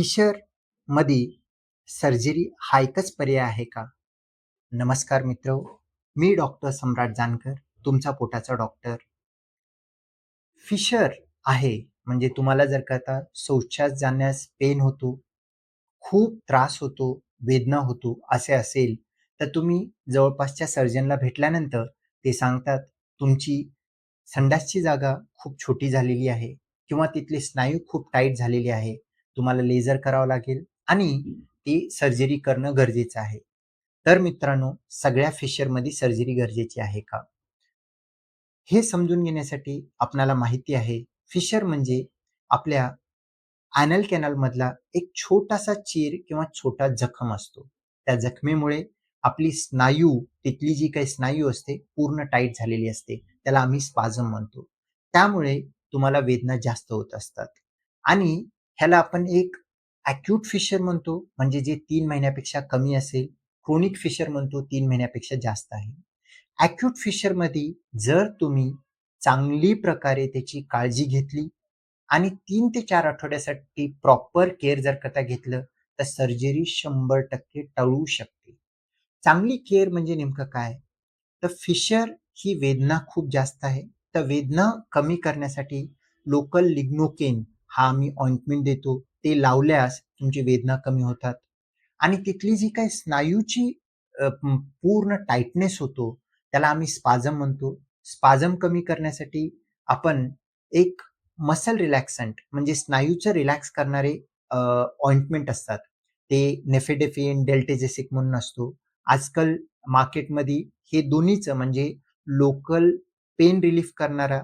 Fissure मधी surgery हा एकच पर्याय आहे का? नमस्कार मित्र मी डॉक्टर सम्राट जानकर, तुमचा पोटाचा डॉक्टर. फिशर आहे म्हणजे तुम्हाला जर का आता शौचास जाण्यास पेन होतो, खूप त्रास होतो, वेदना होतो असे असेल, तर तुम्ही जवळपासच्या सर्जनला भेटल्यानंतर ते सांगतात तुमची संडासची जागा खूप छोटी झालेली आहे किंवा तिथले स्नायू खूप टाईट झालेले आहे. तुम्हाला लेझर करावं लागेल आणि ती सर्जरी करणं गरजेचं आहे. तर मित्रांनो, सगळ्या फिशरमध्ये सर्जरी गरजेची आहे का? हे समजून घेण्यासाठी आपणाला माहिती आहे, फिशर म्हणजे आपल्या ॲनल कॅनलमधला एक छोटासा चीर किंवा छोटा जखम असतो. त्या जखमेमुळे आपली स्नायू, तिथली जी काही स्नायू असते पूर्ण टाईट झालेली असते. त्याला आम्ही स्पाझम म्हणतो. त्यामुळे तुम्हाला वेदना जास्त होत असतात आणि ह्याला आपण एक ॲक्यूट फिशर म्हणतो, म्हणजे जे तीन महिन्यापेक्षा कमी असेल. क्रोनिक फिशर म्हणतो तीन महिन्यापेक्षा जास्त आहे. ॲक्यूट फिशरमध्ये जर तुम्ही चांगली प्रकारे त्याची काळजी घेतली आणि तीन ते चार आठवड्यासाठी प्रॉपर केअर जर करता घेतलं, तर सर्जरी 100% टळू शकते. चांगली केअर म्हणजे नेमकं काय? तर फिशर ही वेदना खूप जास्त आहे. तर वेदना कमी करण्यासाठी लोकल लिग्नोकेन हा आम्ही ऑइंटमेंट देतो. ते लावल्यास तुमची वेदना कमी होतात आणि तिथली जी काही स्नायूची पूर्ण टाईटनेस होतो, त्याला आम्ही स्पाझम म्हणतो. स्पाझम कमी करण्यासाठी आपण एक मसल रिलॅक्संट म्हणजे स्नायूचं रिलॅक्स करणारे ऑइंटमेंट असतात. ते नेफेडेफिन, डेल्टेजेसिक म्हणून असतो. आजकाल मार्केटमध्ये हे दोन्हीचं म्हणजे लोकल पेन रिलीफ करणारा,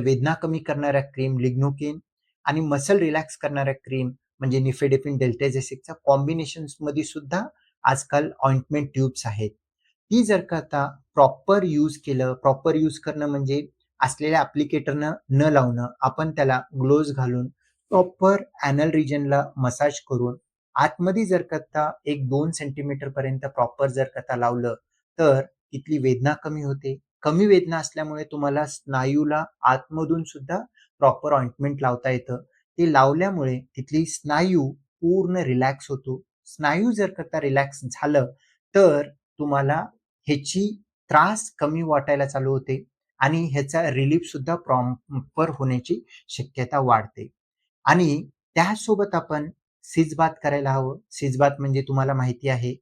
वेदना कमी करणारा क्रीम लिग्नोकेन आणि मसल रिलॅक्स करणाऱ्या क्रीम म्हणजे निफेडेफिन, डेल्टेजेसिकच्या कॉम्बिनेशन्समध्ये सुद्धा आजकाल ऑइंटमेंट ट्यूब्स आहेत. ती जर का आता प्रॉपर यूज केलं, प्रॉपर यूज करणं म्हणजे असलेल्या ॲप्लिकेटरनं न लावणं, आपण त्याला ग्लोव्ज घालून प्रॉपर अॅनल रिजनला मसाज करून आतमध्ये जर का एक दोन सेंटीमीटर पर्यंत प्रॉपर जर का लावलं, तर तिथली वेदना कमी होते. कमी वेदना असल्यामुळे तुम्हाला स्नायूला आतमधून सुद्धा प्रॉपर ऑइंटमेंट लावता येतं. ते लावल्यामुळे तिथली स्नायू पूर्ण रिलॅक्स होतो. स्नायू जर करता रिलॅक्स झालं, तर तुम्हाला ह्याची त्रास कमी वाटायला चालू होते आणि ह्याचा रिलीफ सुद्धा प्रॉपर होण्याची शक्यता वाढते आणि त्यासोबत आपण सिजबात करायला हवं. सिजबात म्हणजे तुम्हाला माहिती आहे,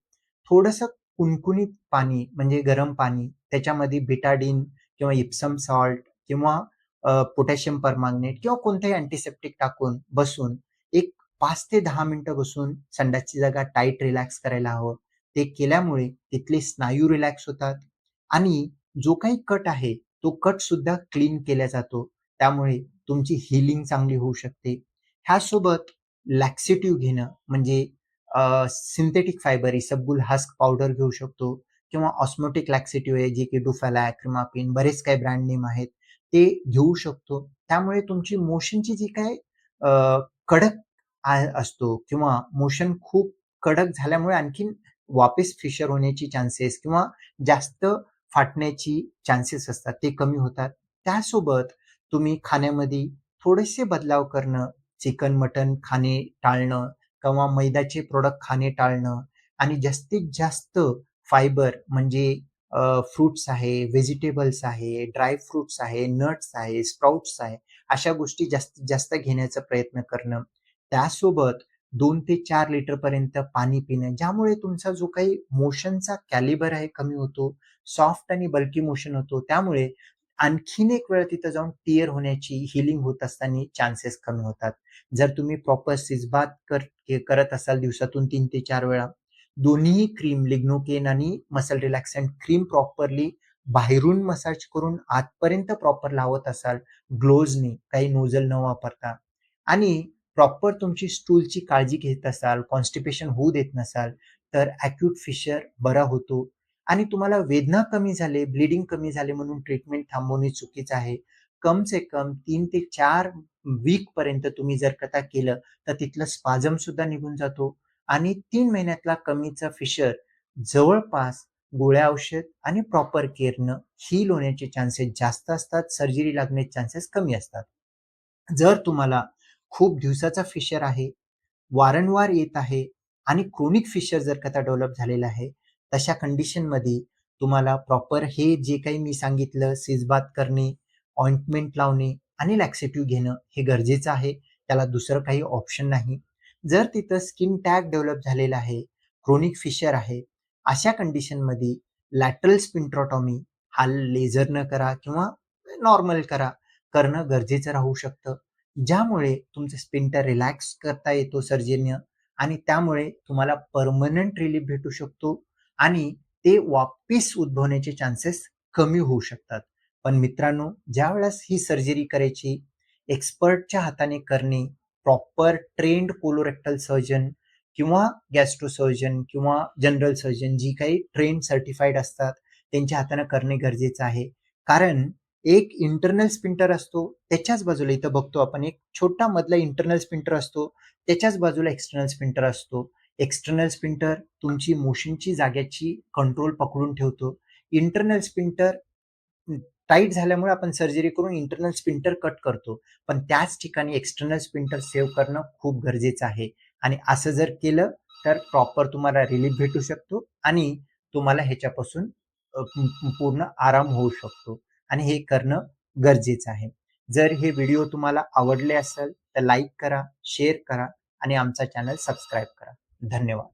थोडंसं कुणकुणीत पाणी म्हणजे गरम पाणी, त्याच्यामध्ये बिटाडिन किंवा इप्सम सॉल्ट किंवा पोटॅशियम परमंगनेट किंवा कोणतंही अँटीसेप्टिक टाकून बसून एक पाच ते दहा मिनिटं बसून संडासची जागा टाईट रिलॅक्स करायला हवं. ते केल्यामुळे तिथले स्नायू रिलॅक्स होतात आणि जो काही कट आहे, तो कट सुद्धा क्लीन केला जातो. त्यामुळे तुमची हीलिंग चांगली होऊ शकते. ह्यासोबत लॅक्सेटिव्ह घेणं म्हणजे synthetic fibre isabgol husk powder घेऊ शकतो किंवा ऑस्मोटिक लॅक्सेटिव्ह आहे, जे की डुफॅला क्रिमापिन बरेच काही ब्रँड नेम आहेत, ते घेऊ शकतो. त्यामुळे तुमची मोशनची जी काय कडक असतो किंवा मोशन खूप कडक झाल्यामुळे आणखीन वापस फिशर होण्याची चान्सेस किंवा जास्त फाटण्याची चान्सेस असतात, ते कमी होतात. त्यासोबत तुम्ही खाण्यामध्ये थोडेसे बदलाव करणं, चिकन, मटन खाणे टाळणं किंवा मैद्याचे प्रोडक्ट खाणे टाळणं आणि जास्तीत जास्त फायबर म्हणजे फ्रुट्स आहे, व्हेजिटेबल्स आहे, ड्राय फ्रुट्स आहे, नट्स आहे, स्प्राउट्स आहे, अशा गोष्टी जास्तीत जास्त घेण्याचा प्रयत्न करणं. त्यासोबत दोन ते 4 लिटरपर्यंत पाणी पिणं, ज्यामुळे तुमचा जो काही मोशनचा कॅलिबर आहे कमी होतो. सॉफ्ट आणि बल्की मोशन होतो. त्यामुळे आणखीन एक वेळ तिथं जाऊन टिअर होण्याची, हीलिंग होत असताना चान्सेस कमी होतात. जर तुम्ही प्रॉपर सिजबात कर करत असाल दिवसातून तीन ते चार वेळा, दोन्हीही क्रीम लिग्नोकेन आणि मसल रिलॅक्संट क्रीम प्रॉपरली बाहेरून मसाज करून आतपर्यंत प्रॉपर लावत असाल, ग्लोजनी काही नोझल न वापरता. आणि प्रॉपर तुमची स्टूलची काळजी घेत असाल, कॉन्स्टिपेशन होऊ देत नसाल, तर ॲक्यूट फिशर बरा होतो. आणि तुम्हाला वेदना कमी झाले, ब्लीडिंग कमी झाले म्हणून ट्रीटमेंट थांबवणे चुकीचं आहे. कम से कम तीन ते चार वीक पर्यंत तुम्ही जर कथा केलं, तर तिथलं स्पाझम सुद्धा निघून जातो. आणि तीन महिन्यातला कमीचा फिशर जवळपास गोळ्या औषध आणि प्रॉपर केअरनं हील होण्याचे चान्सेस जास्त असतात. सर्जरी लागण्याचे चान्सेस कमी असतात. जर तुम्हाला खूप दिवसाचा फिशर आहे वारंवार येत आहे आणि क्रोनिक फिशर जर का डेव्हलप झालेला आहे तशा कंडिशनमध्ये तुम्हाला प्रॉपर हे जे काही मी सांगितलं सिजबात करणे ऑइंटमेंट लावणे आणि लॅक्सेटिव्ह घेणं हे गरजेचं आहे त्याला दुसरं काही ऑप्शन नाही जर तिथं स्किन टॅग डेव्हलप झालेला आहे क्रोनिक फिशर आहे अशा कंडिशनमध्ये लॅटरल स्पिंट्रोटॉमी हा लेझर न करा किंवा नॉर्मल करा करणं गरजेचं राहू शकतं. ज्यामुळे तुमचं स्पिंटर रिलॅक्स करता येतो सर्जरीनं आणि त्यामुळे तुम्हाला परमनंट रिलीफ भेटू शकतो आणि ते वापिस उद्भवण्याचे चान्सेस कमी होऊ शकतात. पण मित्रांनो ज्या वेळेस ही सर्जरी करायची एक्सपर्टच्या हाताने करणे प्रॉपर ट्रेंड कोलोरेक्टल सर्जन किंवा गॅस्ट्रो सर्जन किंवा जनरल सर्जन जी काही ट्रेन सर्टिफाईड असतात त्यांच्या हाताने करणे गरजेचं आहे. कारण एक इंटरनल स्पिंटर असतो त्याच्याच बाजूला इथं बघतो आपण एक छोटा मधला इंटरनल स्पिंटर असतो त्याच्याच बाजूला एक्सटर्नल स्पिंटर असतो. एक्सटर्नल स्पिंटर तुमची मोशनची जाग्याची कंट्रोल पकडून ठेवतो. इंटरनल स्पिंटर टाईट झाल्यामुळे आपण सर्जरी करून इंटरनल स्पिंटर कट करतो. पण त्याच ठिकाणी एक्सटर्नल स्पिंटर सेव्ह करणं खूप गरजेचं आहे. आणि असं जर केलं तर प्रॉपर तुम्हाला रिलीफ भेटू शकतो आणि तुम्हाला ह्याच्यापासून पूर्ण आराम होऊ शकतो. आणि हे करणं गरजेचं आहे. जर हे व्हिडिओ तुम्हाला आवडले असेल तर लाईक करा शेअर करा आणि आमचा चॅनल सबस्क्राईब करा. धन्यवाद.